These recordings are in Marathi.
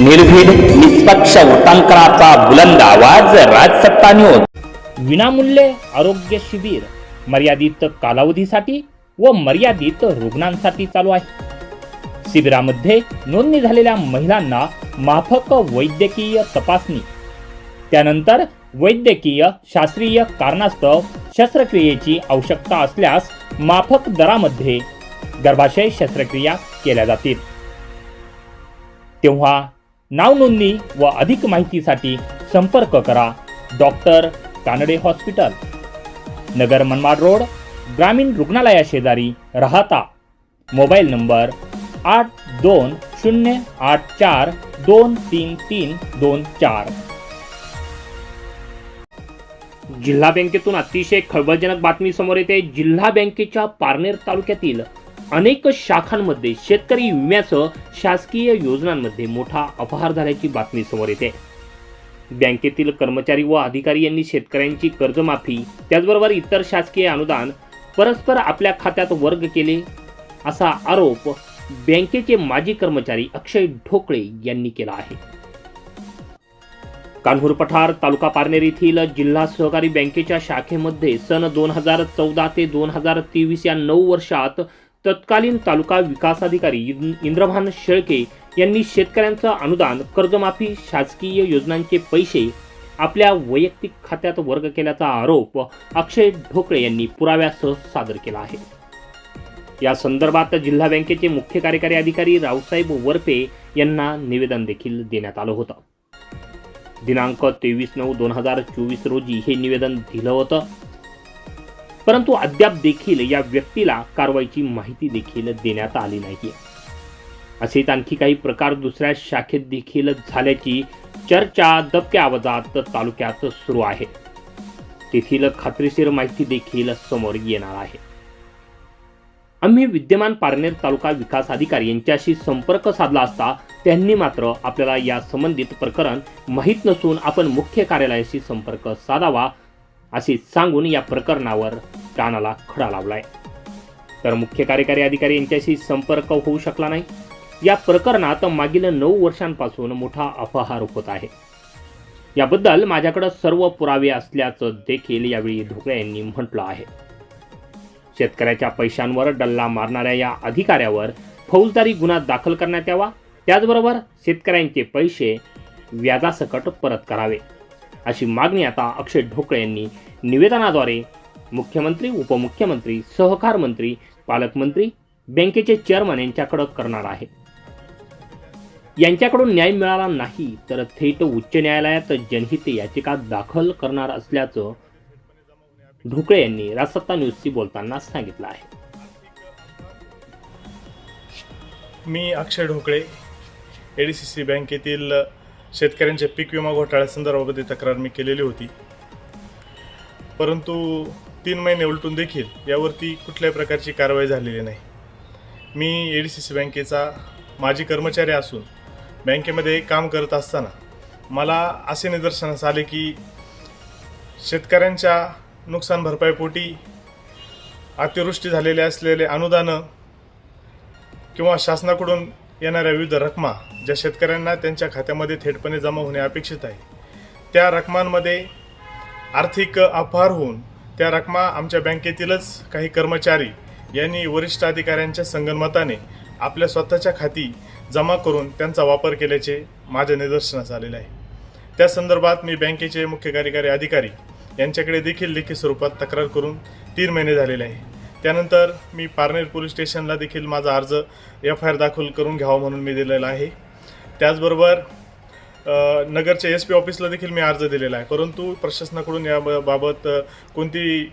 निर्भीड निष्पक्ष वृत्तांकनाचा बुलंद आवाज राजसत्ता न्यूज विनामूल्य आरोग्य शिबिर मर्यादित कालावधीसाठी व मर्यादित रुग्णांसाठी चालू आहे. शिबिरामध्ये नोंदणी झालेल्या महिलांना माफक वैद्यकीय तपासणी. त्यानंतर वैद्यकीय शास्त्रीय कारणास्तव शस्त्रक्रियेची आवश्यकता असल्यास माफक दरामध्ये गर्भाशय शस्त्रक्रिया केल्या जातील. तेव्हा नाव नोंदणी व अधिक माहितीसाठी संपर्क करा. Doctor Kanade hospital. Nagar Manmad road ग्रामीण रुग्णालया शेजारी राहता. मोबाईल नंबर आठ दोन शून्य आठ चार दोन तीन तीन दोन चार. जिल्हा बँकेतून अतिशय खळबळजनक बातमी समोर येते. जिल्हा बँकेच्या पारनेर तालुक्यातील अनेक शाखांमध्ये शेतकरी विम्याचं शासकीय योजनांमध्ये मोठा अपहार झाल्याची बातमी समोर येते. बँकेतील कर्मचारी व अधिकारी यांनी शेतकऱ्यांची कर्जमाफी त्याचबरोबर इतर शासकीय अनुदान परस्पर आपल्या खात्यात वर्ग केले असा आरोप बँकेचे माजी कर्मचारी अक्षय ढोकळे यांनी केला आहे. कान्हूर पठार तालुका पारनेर येथील जिल्हा सहकारी बँकेच्या शाखेमध्ये सन दोन हजार चौदा ते दोन हजार तेवीस या नऊ वर्षात तत्कालीन तालुका विकास अधिकारी इंद्रभान शेळके यांनी शेतकऱ्यांचं अनुदान कर्जमाफी शासकीय योजनांचे पैसे आपल्या वैयक्तिक खात्यात वर्ग केल्याचा आरोप अक्षय ढोकळे यांनी पुराव्यासह सादर केला आहे. या संदर्भात जिल्हा बँकेचे मुख्य कार्यकारी अधिकारी रावसाहेब वरपे यांना निवेदन देखील देण्यात आलं होतं. दिनांक तेवीस नऊ दोन हजार चोवीस रोजी हे निवेदन दिलं होतं. परंतु अद्याप देखील या व्यक्तीला कारवाईची माहिती देखील देण्यात आली नाही असेच आणखी काही प्रकार दुसऱ्या शाखेत देखील झाल्याची चर्चा दबक्या आवाजात तालुक्यात सुरू आहे. तेथील खात्रीशीर माहिती देखील समोर येणार आहे. आम्ही विद्यमान पारनेर तालुका विकास अधिकारी यांच्याशी संपर्क साधला असता त्यांनी मात्र आपल्याला या संबंधित प्रकरण माहीत नसून आपण मुख्य कार्यालयाशी संपर्क साधावा असे सांगून या प्रकरणावर कानाला खडा लावलाय. तर मुख्य कार्यकारी अधिकारी यांच्याशी संपर्क होऊ शकला नाही. या प्रकरणात मागील नऊ वर्षांपासून मोठा अपहार होत आहे. याबद्दल माझ्याकडं सर्व पुरावे असल्याचं देखील यावेळी धोकळे यांनी म्हटलं आहे. शेतकऱ्याच्या पैशांवर डल्ला मारणाऱ्या या अधिकाऱ्यावर फौजदारी गुन्हा दाखल करण्यात यावा. त्याचबरोबर शेतकऱ्यांचे पैसे व्याजासकट परत करावे. अशी मागणी आता अक्षय ढोकळे यांनी निवेदनाद्वारे मुख्यमंत्री उपमुख्यमंत्री सहकार मंत्री पालकमंत्री बँकेचे चेअरमन यांच्याकडे करणार आहे. यांच्याकडून न्याय मिळाला नाही तर थेट उच्च न्यायालयात जनहित याचिका दाखल करणार असल्याचं ढोकळे यांनी राजसत्ता न्यूजशी बोलताना सांगितलं आहे. मी Akshay Dhokale A D C C बँकेतील शेतकऱ्यांच्या पीक विमा घोटाळ्यासंदर्भामध्ये तक्रार मी केलेली होती. परंतु तीन महिने उलटून देखील यावरती कुठल्याही प्रकारची कारवाई झालेली नाही. मी ए डी सी सी बँकेचा माजी कर्मचारी असून बँकेमध्ये काम करत असताना मला असे निदर्शनास आले की शेतकऱ्यांच्या नुकसान भरपाईपोटी अतिवृष्टी झालेले असलेले अनुदानं किंवा शासनाकडून येणाऱ्या विविध रकमा ज्या शेतकऱ्यांना त्यांच्या खात्यामध्ये थेटपणे जमा होणे अपेक्षित आहे. त्या रकमांमध्ये आर्थिक अपहार होऊन त्या रकमा आमच्या बँकेतीलच काही कर्मचारी यांनी वरिष्ठ अधिकाऱ्यांच्या संगनमताने आपल्या स्वतःच्या खाती जमा करून त्यांचा वापर केल्याचे माझ्या निदर्शनास आलेले आहे. त्या संदर्भात मी बँकेचे मुख्य कार्यकारी अधिकारी यांच्याकडे देखील लेखी स्वरूपात तक्रार करून तीन महिने झालेले आहे. त्यानंतर मी पारनेर पोलीस स्टेशनला देखील माझा अर्ज एफ आय आर दाखल करून घ्यावा म्हणून मी दिलेला आहे. त्याचबरोबर नगरच्या एस पी ऑफिसला देखील मी अर्ज दिलेला आहे. परंतु प्रशासनाकडून या बाबत कोणती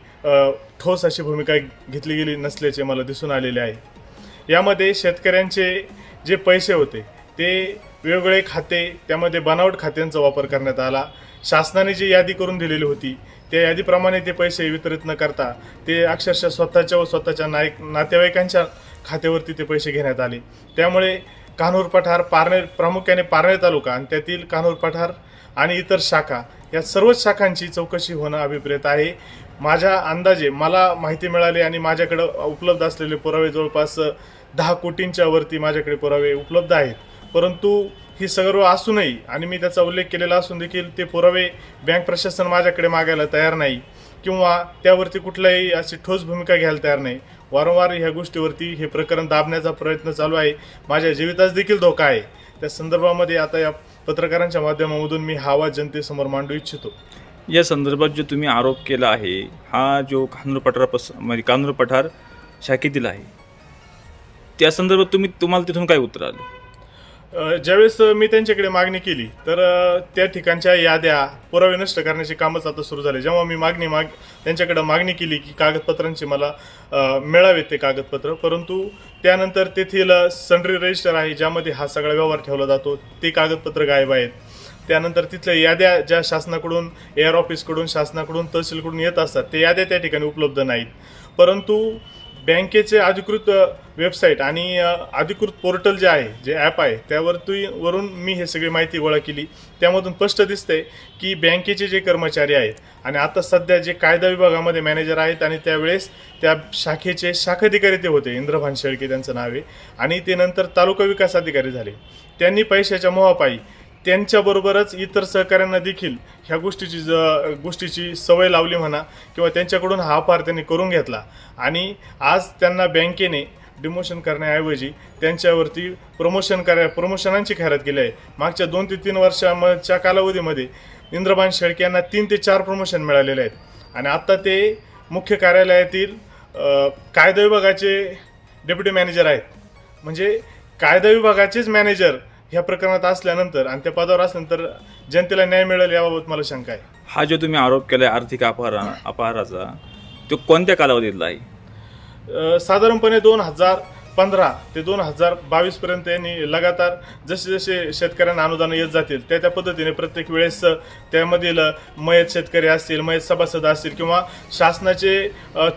ठोस अशी भूमिका घेतली गेली नसल्याचे मला दिसून आलेले आहे. यामध्ये शेतकऱ्यांचे जे पैसे होते ते वेगवेगळे खाते त्यामध्ये बनावट खात्यांचा वापर करण्यात आला. शासनाने जी यादी करून दिलेली होती त्या यादीप्रमाणे ते पैसे वितरित न करता ते अक्षरशः स्वतःच्या व स्वतःच्या नायक नातेवाईकांच्या खात्यावरती ते पैसे घेण्यात आले. त्यामुळे कान्हूर पठार पारनेर प्रामुख्याने पारनेर तालुका आणि त्यातील कान्हूर पठार आणि इतर शाखा या सर्वच शाखांची चौकशी होणं अभिप्रेत आहे. माझ्या अंदाजे मला माहिती मिळाली आणि माझ्याकडं उपलब्ध असलेले पुरावे जवळपास दहा कोटींच्या वरती माझ्याकडे पुरावे उपलब्ध आहेत. परंतु ही सर्व असूनही आणि मी त्याचा उल्लेख केलेला असून देखील ते पुरावे बँक प्रशासन माझ्याकडे मागायला तयार नाही किंवा त्यावरती कुठलाही अशी ठोस भूमिका घ्यायला तयार नाही. वारंवार ह्या गोष्टीवरती हे प्रकरण दाबण्याचा प्रयत्न चालू आहे. माझ्या जीवितास देखील धोका आहे. त्या संदर्भामध्ये आता या पत्रकारांच्या माध्यमामधून मी हा आवाज जनतेसमोर मांडू इच्छितो. या संदर्भात जो तुम्ही आरोप केला आहे हा जो कानूर पठारापास म्हणजे कानूर पठार शाखेतील आहे. त्या संदर्भात तुम्ही तुम्हाला तिथून काय उत्तर आलं? ज्यावेळेस मी त्यांच्याकडे मागणी केली तर त्या ठिकाणच्या याद्या पुरावे नष्ट करण्याचे कामच आता सुरू झाले. जेव्हा मी मागणी माग त्यांच्याकडे मागणी केली की कागदपत्रांची मला मिळावेत ते कागदपत्र परंतु त्यानंतर तेथील सन्ड्री रजिस्टर आहे ज्यामध्ये हा सगळा व्यवहार ठेवला जातो ते कागदपत्र गायब आहेत. त्यानंतर तिथल्या याद्या ज्या शासनाकडून एअर ऑफिसकडून शासनाकडून तहसीलकडून येत असतात ते याद्या त्या ठिकाणी उपलब्ध नाहीत. परंतु बँकेचे अधिकृत वेबसाईट आणि अधिकृत पोर्टल जे आहे जे ॲप आहे त्यावरती वरून मी हे सगळी माहिती गोळा केली. त्यामधून स्पष्ट दिसते की बँकेचे जे कर्मचारी आहेत आणि आता सध्या जे कायदा विभागामध्ये मॅनेजर आहेत आणि त्यावेळेस त्या शाखेचे शाखाधिकारी ते होते इंद्रभान शेळके त्यांचं नाव आहे. आणि ते नंतर तालुका विकास अधिकारी झाले. त्यांनी पैशाच्या मोहापायी त्यांच्याबरोबरच इतर सहकाऱ्यांना देखील ह्या गोष्टीची ज गोष्टीची सवय लावली म्हणा किंवा त्यांच्याकडून हा पार त्यांनी करून घेतला. आणि आज त्यांना बँकेने डिमोशन करण्याऐवजी त्यांच्यावरती प्रमोशन करा प्रमोशनांची खैरात केली आहे. मागच्या दोन ते तीन वर्षाच्या कालावधीमध्ये इंद्रबान शेळके यांना तीन ते चार प्रमोशन मिळालेले आहेत. आणि आत्ता ते मुख्य कार्यालयातील कायदा विभागाचे डेप्युटी मॅनेजर आहेत. म्हणजे कायदा विभागाचेच मॅनेजर ह्या प्रकरणात असल्यानंतर आणि त्या पदावर असल्यानंतर जनतेला न्याय मिळेल याबाबत मला शंका आहे. हा जो तुम्ही आरोप केला आहे आर्थिक अपहारा अपहाराचा तो कोणत्या कालावधीतला आहे? अ, साधारणपणे दोन हजार पंधरा ते दोन हजार बावीस पर्यंत यांनी लगातार जसे जसे शेतकऱ्यांना अनुदान येत जातील त्या त्या पद्धतीने प्रत्येक वेळेस त्यामधील मयत शेतकरी असतील मयत सभासद असतील किंवा शासनाचे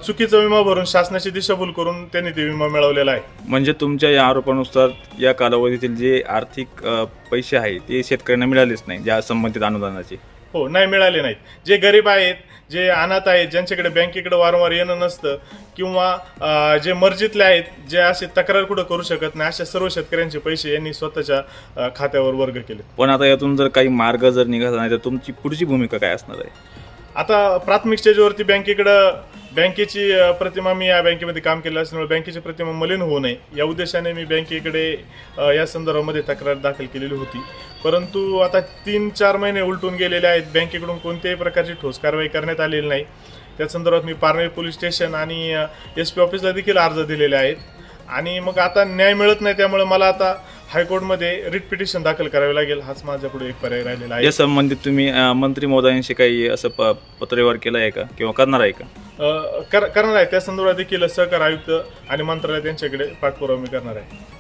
चुकीचा विमा भरून शासनाची दिशाभूल करून त्यांनी ते विमा मिळवलेला आहे. म्हणजे तुमच्या या आरोपानुसार या कालावधीतील जे आर्थिक पैसे आहे ते शेतकऱ्यांना मिळालेच नाही ज्या संबंधित अनुदानाचे. हो नाही मिळाले नाहीत. जे गरीब आहेत जे अनाथ आहेत ज्यांच्याकडे बँकेकडे वारंवार येणं नसतं किंवा जे मर्जीतले आहेत जे असे तक्रार कुठं करू शकत नाही अशा सर्व शेतकऱ्यांचे पैसे यांनी स्वतःच्या खात्यावर वर्ग केले पण आता यातून जर काही मार्ग जर निघाला नाही तर तुमची पुढची भूमिका काय असणार आहे? आता प्राथमिक स्टेजवरती बँकेकडं बँकेची प्रतिमा मी या बँकेमध्ये काम केलं असल्यामुळे बँकेची प्रतिमा मलिन होऊ नये. या उद्देशाने मी बँकेकडे या संदर्भामध्ये तक्रार दाखल केलेली होती. परंतु आता तीन चार महिने उलटून गेलेले आहेत. बँकेकडून कोणत्याही प्रकारची ठोस कारवाई करण्यात आलेली नाही. त्या संदर्भात मी पारनेर पोलीस स्टेशन आणि एस पी ऑफिसला देखील अर्ज दिलेले आहेत. आणि मग आता न्याय मिळत नाही त्यामुळे मला आता हायकोर्टमध्ये रिट पिटिशन दाखल करावे लागेल हाच माझ्यापुढे एक पर्याय राहिलेला आहे. या संबंधित तुम्ही अ, मंत्री महोदयांशी काही असं प पत्रव्यवहार केला आहे का? किंवा करणार आहे का? अ, कर करणार आहे. त्या संदर्भात देखील सहकार आयुक्त आणि मंत्रालय त्यांच्याकडे पाठपुरावा मी करणार आहे.